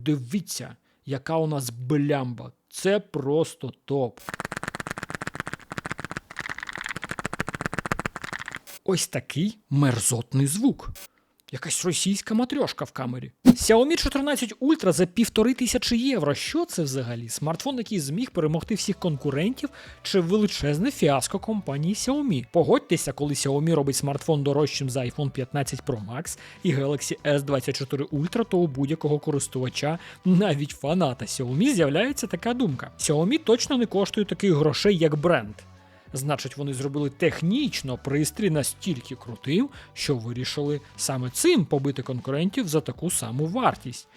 Дивіться, яка у нас блямба. Це просто топ. Ось такий мерзотний звук. Якась російська матрьошка в камері. Xiaomi 14 Ultra за півтори тисячі євро. Що це взагалі? Смартфон, який зміг перемогти всіх конкурентів, чи величезне фіаско компанії Xiaomi? Погодьтеся, коли Xiaomi робить смартфон дорожчим за iPhone 15 Pro Max і Galaxy S24 Ultra, то у будь-якого користувача, навіть фаната Xiaomi, з'являється така думка. Xiaomi точно не коштує таких грошей, як бренд. Значить, вони зробили технічно пристрій настільки крутим, що вирішили саме цим побити конкурентів за таку саму вартість.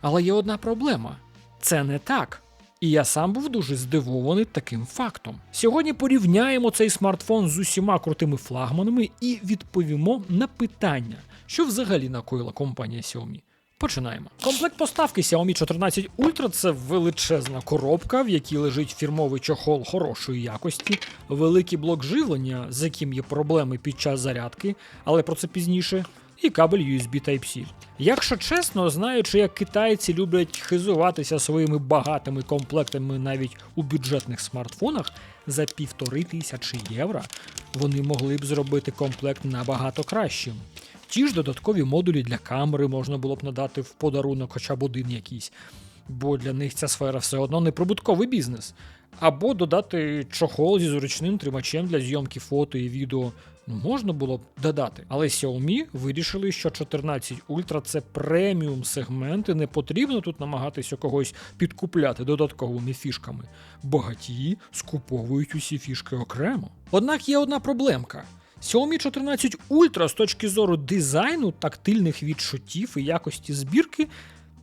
Але є одна проблема: це не так. І я сам був дуже здивований таким фактом. Сьогодні порівняємо цей смартфон з усіма крутими флагманами і відповімо на питання, що взагалі накоїла компанія Xiaomi. Починаємо. Комплект поставки Xiaomi 14 Ultra це величезна коробка, в якій лежить фірмовий чохол хорошої якості, великий блок живлення, з яким є проблеми під час зарядки, але про це пізніше, і кабель USB Type-C. Якщо чесно, знаючи, як китайці люблять хизуватися своїми багатими комплектами навіть у бюджетних смартфонах, за півтори тисячі євро вони могли б зробити комплект набагато кращим. Ті ж додаткові модулі для камери можна було б надати в подарунок хоча б один якийсь, бо для них ця сфера все одно не прибутковий бізнес. Або додати чохол зі зручним тримачем для зйомки фото і відео. Ну, можна було б додати. Але Xiaomi вирішили, що 14 Ultra це преміум сегмент, і не потрібно тут намагатися когось підкупляти додатковими фішками. Багатії скуповують усі фішки окремо. Однак є одна проблемка. Xiaomi 14 Ultra з точки зору дизайну, тактильних відчуттів і якості збірки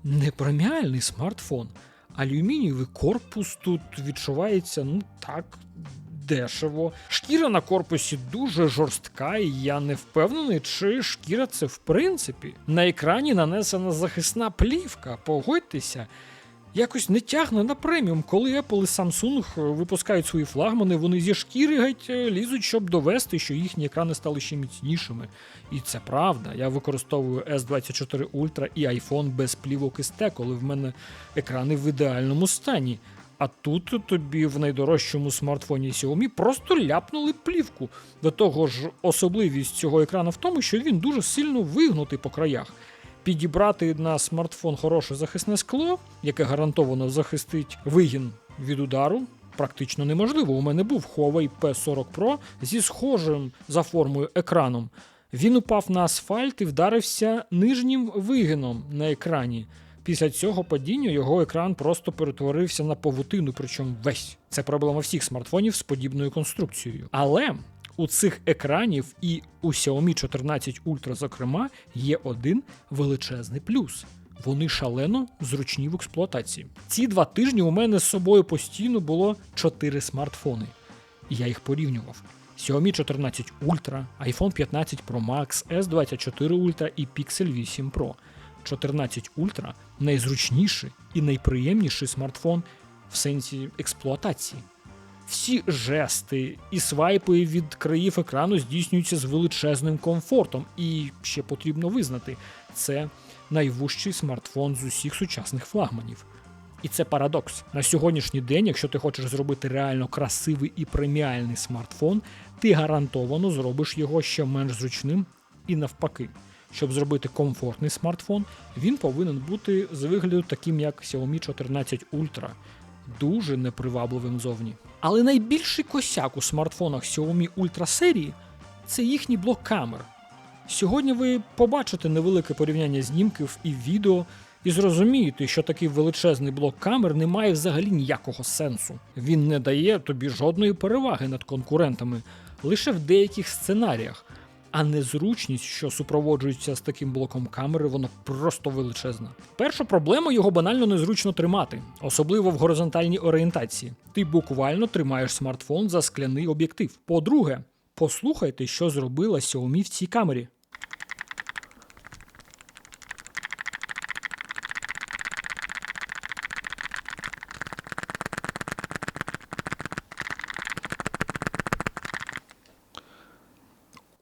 не преміальний смартфон. Алюмінієвий корпус тут відчувається, ну так, дешево. Шкіра на корпусі дуже жорстка, і я не впевнений, чи шкіра це в принципі. На екрані нанесена захисна плівка, погодьтеся. Якось не тягне на преміум, коли Apple і Samsung випускають свої флагмани, вони зі шкіри геть е, лізуть, щоб довести, що їхні екрани стали ще міцнішими. І це правда. Я використовую S24 Ultra і iPhone без плівок із T, коли в мене екрани в ідеальному стані. А тут тобі в найдорожчому смартфоні Xiaomi просто ляпнули плівку. До того ж, особливість цього екрану в тому, що він дуже сильно вигнутий по краях. Підібрати на смартфон хороше захисне скло, яке гарантовано захистить вигін від удару, практично неможливо. У мене був Huawei P40 Pro зі схожим за формою екраном. Він упав на асфальт і вдарився нижнім вигином на екрані. Після цього падіння його екран просто перетворився на павутину, причому весь. Це проблема всіх смартфонів з подібною конструкцією. Але у цих екранів і у Xiaomi 14 Ultra, зокрема, є один величезний плюс. Вони шалено зручні в експлуатації. Ці два тижні у мене з собою постійно було 4 смартфони. І я їх порівнював. Xiaomi 14 Ultra, iPhone 15 Pro Max, S24 Ultra і Pixel 8 Pro. 14 Ultra найзручніший і найприємніший смартфон в сенсі експлуатації. Всі жести і свайпи від країв екрану здійснюються з величезним комфортом, і ще потрібно визнати, це найвужчий смартфон з усіх сучасних флагманів. І це парадокс. На сьогоднішній день, якщо ти хочеш зробити реально красивий і преміальний смартфон, ти гарантовано зробиш його ще менш зручним і навпаки. Щоб зробити комфортний смартфон, він повинен бути з вигляду таким, як Xiaomi 14 Ultra, дуже непривабливим зовні. Але найбільший косяк у смартфонах Xiaomi Ultra серії це їхній блок камер. Сьогодні ви побачите невелике порівняння знімків і відео, і зрозумієте, що такий величезний блок камер не має взагалі ніякого сенсу. Він не дає тобі жодної переваги над конкурентами, лише в деяких сценаріях. А незручність, що супроводжується з таким блоком камери, вона просто величезна. Перша проблема його банально незручно тримати, особливо в горизонтальній орієнтації. Ти буквально тримаєш смартфон за скляний об'єктив. По-друге, послухайте, що зробила Xiaomi в цій камері.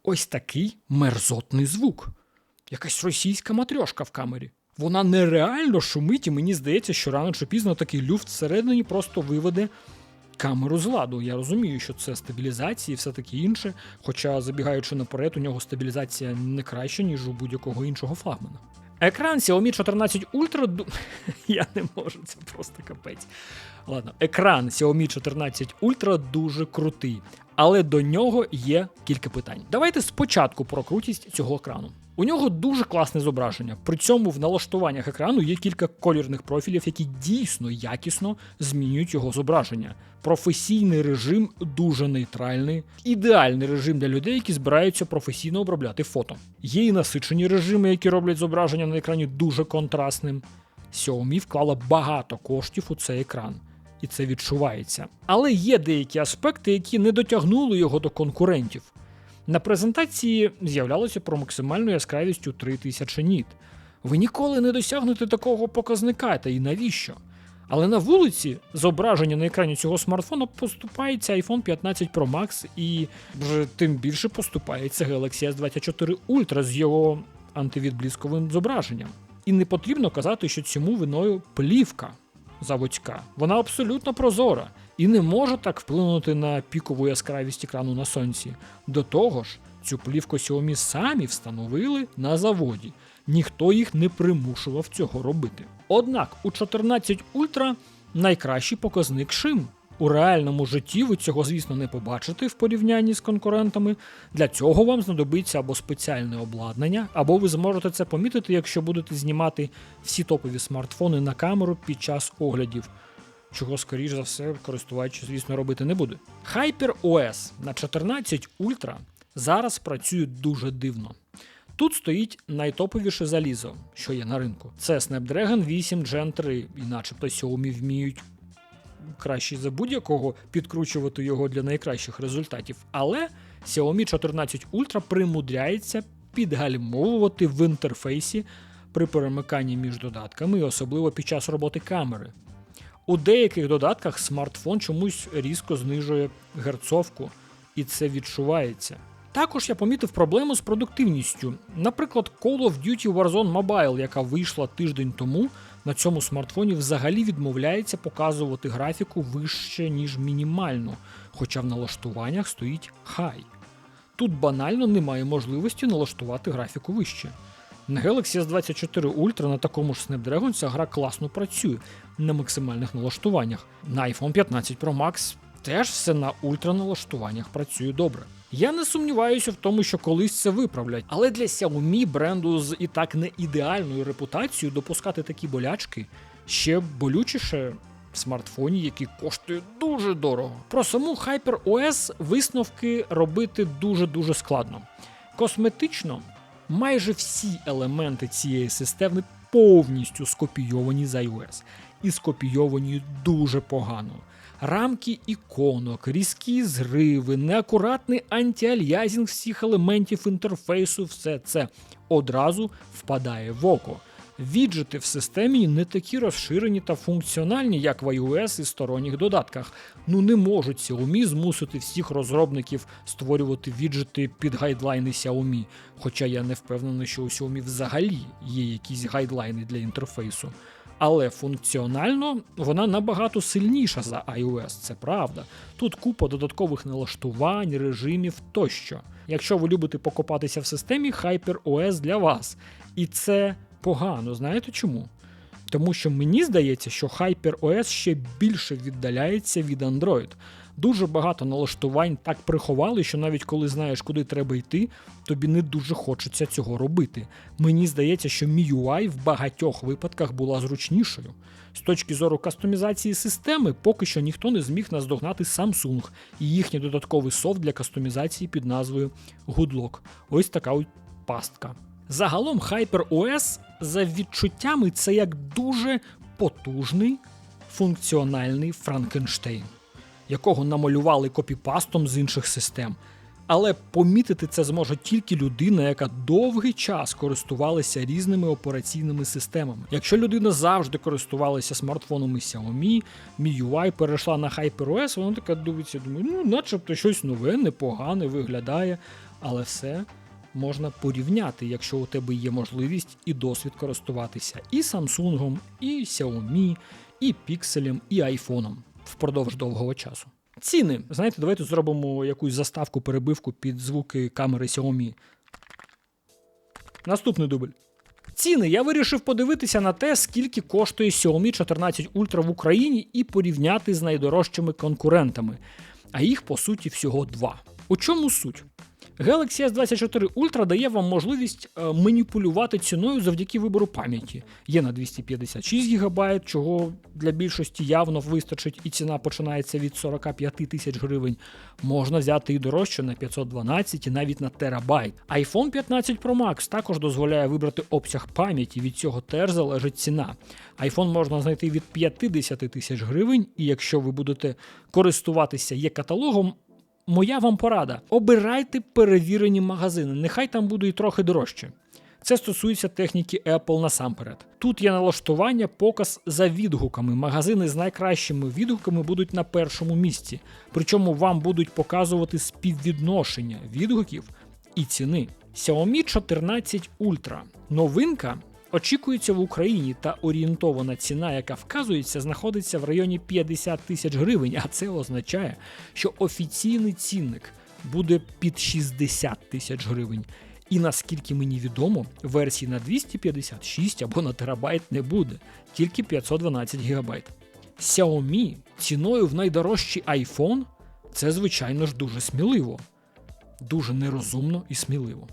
Ось такий мерзотний звук. Якась російська матрьошка в камері. Вона нереально шумить, і мені здається, що рано чи пізно такий люфт всередині просто виведе камеру з ладу. Я розумію, що це стабілізація і все таке інше. Хоча, забігаючи наперед, у нього стабілізація не краща, ніж у будь-якого іншого флагмана. Екран Xiaomi 14 Ultra. Я не можу, це просто капець. Ладно, екран Xiaomi 14 Ultra дуже крутий, але до нього є кілька питань. Давайте спочатку про крутість цього екрану. У нього дуже класне зображення. При цьому в налаштуваннях екрану є кілька колірних профілів, які дійсно якісно змінюють його зображення. Професійний режим дуже нейтральний, ідеальний режим для людей, які збираються професійно обробляти фото. Є і насичені режими, які роблять зображення на екрані дуже контрастним. Xiaomi вклала багато коштів у цей екран, і це відчувається. Але є деякі аспекти, які не дотягнули його до конкурентів. На презентації з'являлося про максимальну яскравість у 3000 ніт. Ви ніколи не досягнете такого показника, та і навіщо? Але на вулиці зображення на екрані цього смартфона поступається iPhone 15 Pro Max і вже тим більше поступається Galaxy S24 Ultra з його антивідблисковим зображенням. І не потрібно казати, що цьому виною плівка заводська. Вона абсолютно прозора і не може так вплинути на пікову яскравість екрану на сонці. До того ж, цю плівку Xiaomi самі встановили на заводі. Ніхто їх не примушував цього робити. Однак у 14 Ultra найкращий показник шим. У реальному житті ви цього, звісно, не побачите в порівнянні з конкурентами. Для цього вам знадобиться або спеціальне обладнання, або ви зможете це помітити, якщо будете знімати всі топові смартфони на камеру під час оглядів. Чого, скоріш за все, користувач, звісно, робити не буде. HyperOS на 14 Ultra зараз працює дуже дивно. Тут стоїть найтоповіше залізо, що є на ринку. Це Snapdragon 8 Gen 3, і начебто Xiaomi вміють краще за будь-якого підкручувати його для найкращих результатів. Але Xiaomi 14 Ultra примудряється підгальмовувати в інтерфейсі при перемиканні між додатками, і особливо під час роботи камери. У деяких додатках смартфон чомусь різко знижує герцовку, і це відчувається. Також я помітив проблему з продуктивністю. Наприклад, Call of Duty Warzone Mobile, яка вийшла тиждень тому, на цьому смартфоні взагалі відмовляється показувати графіку вище, ніж мінімальну, хоча в налаштуваннях стоїть High. Тут банально немає можливості налаштувати графіку вище. На Galaxy S24 Ultra на такому ж Snapdragon ця гра класно працює на максимальних налаштуваннях. На iPhone 15 Pro Max теж все на ультраналаштуваннях працює добре. Я не сумніваюся в тому, що колись це виправлять, але для Xiaomi бренду з і так не ідеальною репутацією допускати такі болячки ще болючіше в смартфоні, який коштує дуже дорого. Про саму HyperOS висновки робити дуже-дуже складно. Косметично майже всі елементи цієї системи повністю скопійовані з iOS і скопійовані дуже погано. Рамки іконок, різкі зриви, неакуратний антіальязінг всіх елементів інтерфейсу, все це одразу впадає в око. Віджити в системі не такі розширені та функціональні, як в iOS і сторонніх додатках. Ну не можуть Xiaomi змусити всіх розробників створювати віджити під гайдлайни Xiaomi. Хоча я не впевнений, що у Xiaomi взагалі є якісь гайдлайни для інтерфейсу. Але функціонально вона набагато сильніша за iOS, це правда. Тут купа додаткових налаштувань, режимів тощо. Якщо ви любите покопатися в системі, HyperOS для вас. І це погано. Знаєте чому? Тому що мені здається, що HyperOS ще більше віддаляється від Android. Дуже багато налаштувань так приховали, що навіть коли знаєш, куди треба йти, тобі не дуже хочеться цього робити. Мені здається, що MIUI в багатьох випадках була зручнішою. З точки зору кастомізації системи, поки що ніхто не зміг наздогнати Samsung і їхній додатковий софт для кастомізації під назвою Goodlock. Ось така ось пастка. Загалом HyperOS за відчуттями це як дуже потужний функціональний Франкенштейн, якого намалювали копіпастом з інших систем. Але помітити це зможе тільки людина, яка довгий час користувалася різними операційними системами. Якщо людина завжди користувалася смартфонами Xiaomi, MIUI перейшла на HyperOS, вона така дивиться, думає, ну начебто щось нове, непогане виглядає, але все можна порівняти, якщо у тебе є можливість і досвід користуватися і Samsung, і Xiaomi, і Pixel, і iPhone впродовж довгого часу. Ціни. Знаєте, давайте зробимо якусь заставку, перебивку під звуки камери Xiaomi. Наступний дубль. Ціни я вирішив подивитися на те, скільки коштує Xiaomi 14 Ultra в Україні і порівняти з найдорожчими конкурентами. А їх по суті всього два. У чому суть? Galaxy S24 Ultra дає вам можливість е, маніпулювати ціною завдяки вибору пам'яті. Є на 256 ГБ, чого для більшості явно вистачить, і ціна починається від 45 тисяч гривень. Можна взяти і дорожче на 512 і навіть на терабайт. iPhone 15 Pro Max також дозволяє вибрати обсяг пам'яті, від цього теж залежить ціна. iPhone можна знайти від 50 тисяч гривень, і якщо ви будете користуватися є каталогом, Моя вам порада: обирайте перевірені магазини, нехай там буде і трохи дорожче. Це стосується техніки Apple насамперед. Тут є налаштування, показ за відгуками. Магазини з найкращими відгуками будуть на першому місці. Причому вам будуть показувати співвідношення відгуків і ціни. Xiaomi 14 Ultra. Новинка очікується в Україні та орієнтована ціна, яка вказується, знаходиться в районі 50 тисяч гривень, а це означає, що офіційний цінник буде під 60 тисяч гривень. І наскільки мені відомо, версії на 256 або на терабайт не буде, тільки 512 гігабайт. Xiaomi ціною в найдорожчий iPhone це, звичайно ж, дуже сміливо, дуже нерозумно і сміливо.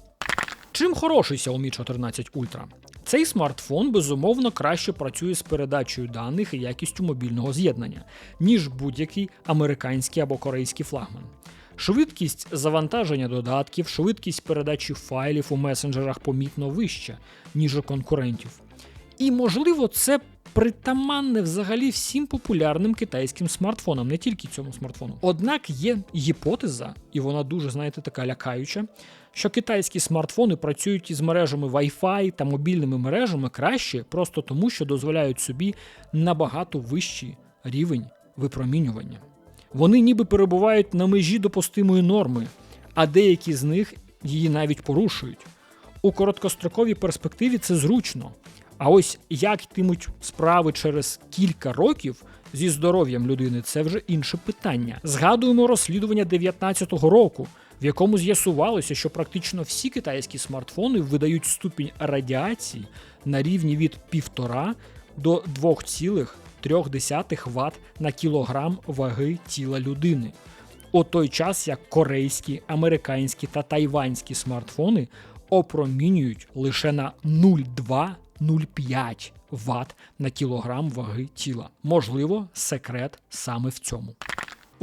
Чим хороший Xiaomi 14 Ultra? Цей смартфон безумовно краще працює з передачею даних і якістю мобільного з'єднання, ніж будь-який американський або корейський флагман. Швидкість завантаження додатків, швидкість передачі файлів у месенджерах помітно вища, ніж у конкурентів. І, можливо, це притаманне взагалі всім популярним китайським смартфонам, не тільки цьому смартфону. Однак є гіпотеза, і вона дуже, знаєте, така лякаюча, що китайські смартфони працюють із мережами Wi-Fi та мобільними мережами краще, просто тому, що дозволяють собі набагато вищий рівень випромінювання. Вони ніби перебувають на межі допустимої норми, а деякі з них її навіть порушують. У короткостроковій перспективі це зручно. А ось як йтимуть справи через кілька років зі здоров'ям людини, це вже інше питання. Згадуємо розслідування 2019 року, в якому з'ясувалося, що практично всі китайські смартфони видають ступінь радіації на рівні від 1,5 до 2,3 Вт на кілограм ваги тіла людини. У той час як корейські, американські та тайванські смартфони опромінюють лише на 0,2-0,5 Вт на кілограм ваги тіла. Можливо, секрет саме в цьому.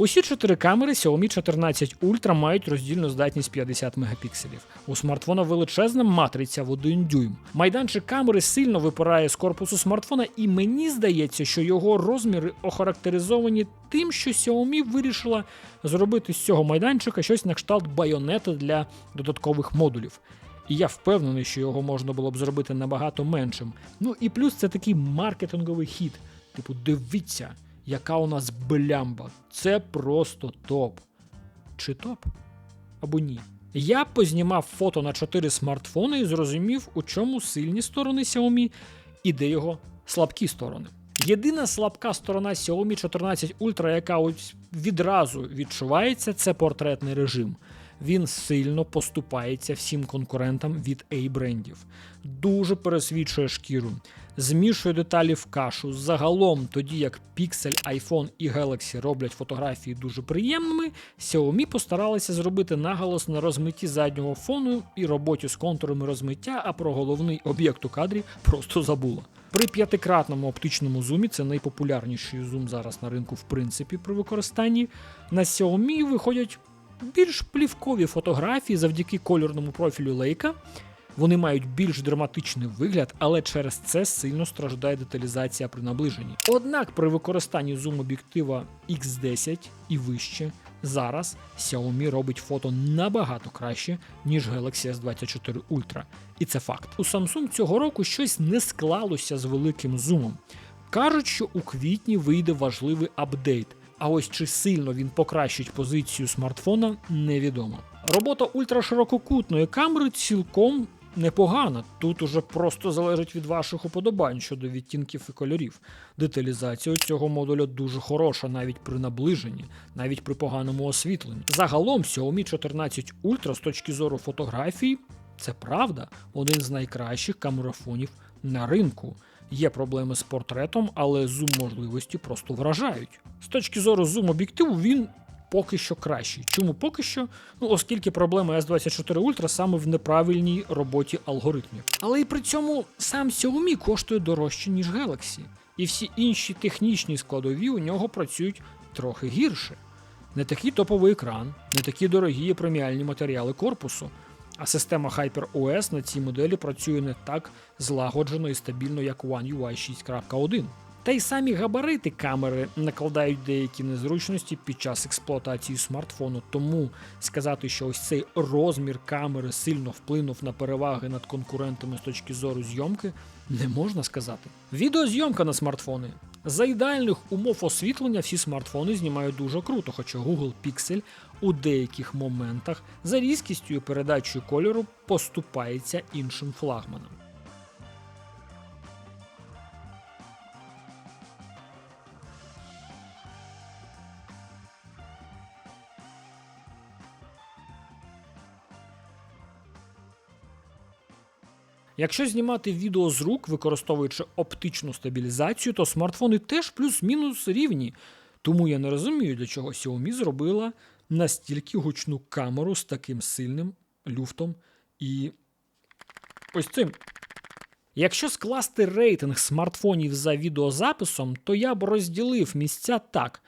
Усі чотири камери Xiaomi 14 Ultra мають роздільну здатність 50 мегапікселів. У смартфона величезна матриця в 1 дюйм. Майданчик камери сильно випирає з корпусу смартфона, і мені здається, що його розміри охарактеризовані тим, що Xiaomi вирішила зробити з цього майданчика щось на кшталт байонета для додаткових модулів. І я впевнений, що його можна було б зробити набагато меншим. Ну і плюс це такий маркетинговий хід. Типу, дивіться яка у нас блямба. Це просто топ. Чи топ? Або ні. Я познімав фото на 4 смартфони і зрозумів, у чому сильні сторони Xiaomi і де його слабкі сторони. Єдина слабка сторона Xiaomi 14 Ultra, яка ось відразу відчувається, це портретний режим. Він сильно поступається всім конкурентам від A-брендів. Дуже пересвічує шкіру змішує деталі в кашу. Загалом, тоді як Pixel, iPhone і Galaxy роблять фотографії дуже приємними, Xiaomi постаралися зробити наголос на розмитті заднього фону і роботі з контурами розмиття, а про головний об'єкт у кадрі просто забула. При п'ятикратному оптичному зумі це найпопулярніший зум зараз на ринку, в принципі, при використанні. На Xiaomi виходять більш плівкові фотографії завдяки кольорному профілю Leica, вони мають більш драматичний вигляд, але через це сильно страждає деталізація при наближенні. Однак при використанні зум-об'єктива X10 і вище зараз Xiaomi робить фото набагато краще, ніж Galaxy S24 Ultra. І це факт. У Samsung цього року щось не склалося з великим зумом. Кажуть, що у квітні вийде важливий апдейт. А ось чи сильно він покращить позицію смартфона, невідомо. Робота ультраширококутної камери цілком непогана. Тут уже просто залежить від ваших уподобань щодо відтінків і кольорів. Деталізація цього модуля дуже хороша, навіть при наближенні, навіть при поганому освітленні. Загалом Xiaomi 14 Ultra з точки зору фотографій, це правда, один з найкращих камерафонів на ринку. Є проблеми з портретом, але зум можливості просто вражають. З точки зору зум об'єктиву він поки що кращий. Чому поки що? Ну, оскільки проблема S24 Ultra саме в неправильній роботі алгоритмів. Але і при цьому сам Xiaomi коштує дорожче, ніж Galaxy. І всі інші технічні складові у нього працюють трохи гірше. Не такий топовий екран, не такі дорогі преміальні матеріали корпусу. А система HyperOS на цій моделі працює не так злагоджено і стабільно, як One UI 6.1. Та й самі габарити камери накладають деякі незручності під час експлуатації смартфону. Тому сказати, що ось цей розмір камери сильно вплинув на переваги над конкурентами з точки зору зйомки, не можна сказати. Відеозйомка на смартфони. За ідеальних умов освітлення всі смартфони знімають дуже круто, хоча Google Pixel у деяких моментах за різкістю і передачею кольору поступається іншим флагманам. Якщо знімати відео з рук, використовуючи оптичну стабілізацію, то смартфони теж плюс-мінус рівні. Тому я не розумію, для чого Xiaomi зробила настільки гучну камеру з таким сильним люфтом і ось цим. Якщо скласти рейтинг смартфонів за відеозаписом, то я б розділив місця так: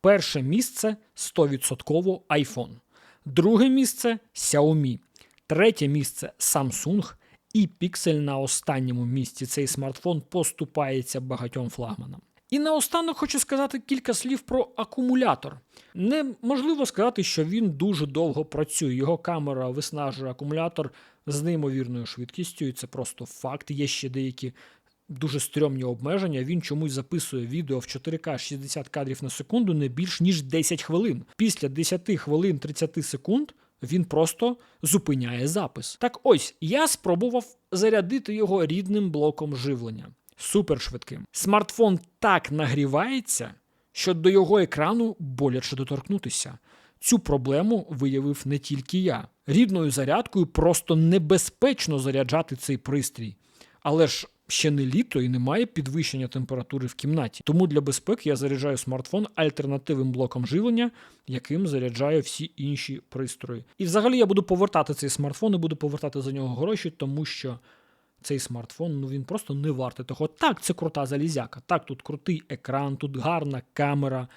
перше місце 100% iPhone, друге місце Xiaomi, третє місце Samsung. І Pixel на останньому місці цей смартфон поступається багатьом флагманам. І наостанок хочу сказати кілька слів про акумулятор. Неможливо сказати, що він дуже довго працює. Його камера виснажує акумулятор з неймовірною швидкістю, і це просто факт. Є ще деякі дуже стрьомні обмеження. Він чомусь записує відео в 4К 60 кадрів на секунду не більш ніж 10 хвилин. Після 10 хвилин 30 секунд. Він просто зупиняє запис. Так ось я спробував зарядити його рідним блоком живлення. Супершвидким. Смартфон так нагрівається, що до його екрану боляче доторкнутися. Цю проблему виявив не тільки я. Рідною зарядкою просто небезпечно заряджати цей пристрій. Але ж ще не літо і немає підвищення температури в кімнаті. Тому для безпеки я заряджаю смартфон альтернативним блоком живлення, яким заряджаю всі інші пристрої. І взагалі я буду повертати цей смартфон і буду повертати за нього гроші, тому що цей смартфон ну він просто не вартий того. Так, це крута залізяка. Так, тут крутий екран, тут гарна камера,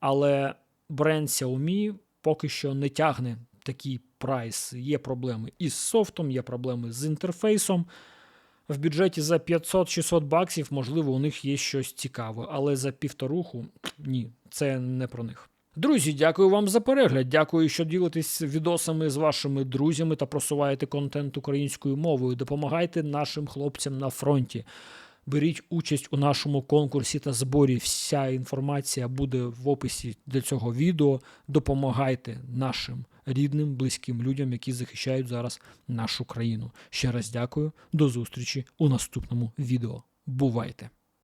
але бренд Xiaomi поки що не тягне такий прайс. Є проблеми із софтом, є проблеми з інтерфейсом в бюджеті за 500-600 баксів, можливо, у них є щось цікаве, але за півторуху ні, це не про них. Друзі, дякую вам за перегляд. Дякую, що ділитесь відосами з вашими друзями та просуваєте контент українською мовою. Допомагайте нашим хлопцям на фронті. Беріть участь у нашому конкурсі та зборі. Вся інформація буде в описі для цього відео. Допомагайте нашим рідним, близьким людям, які захищають зараз нашу країну. Ще раз дякую, до зустрічі у наступному відео. Бувайте!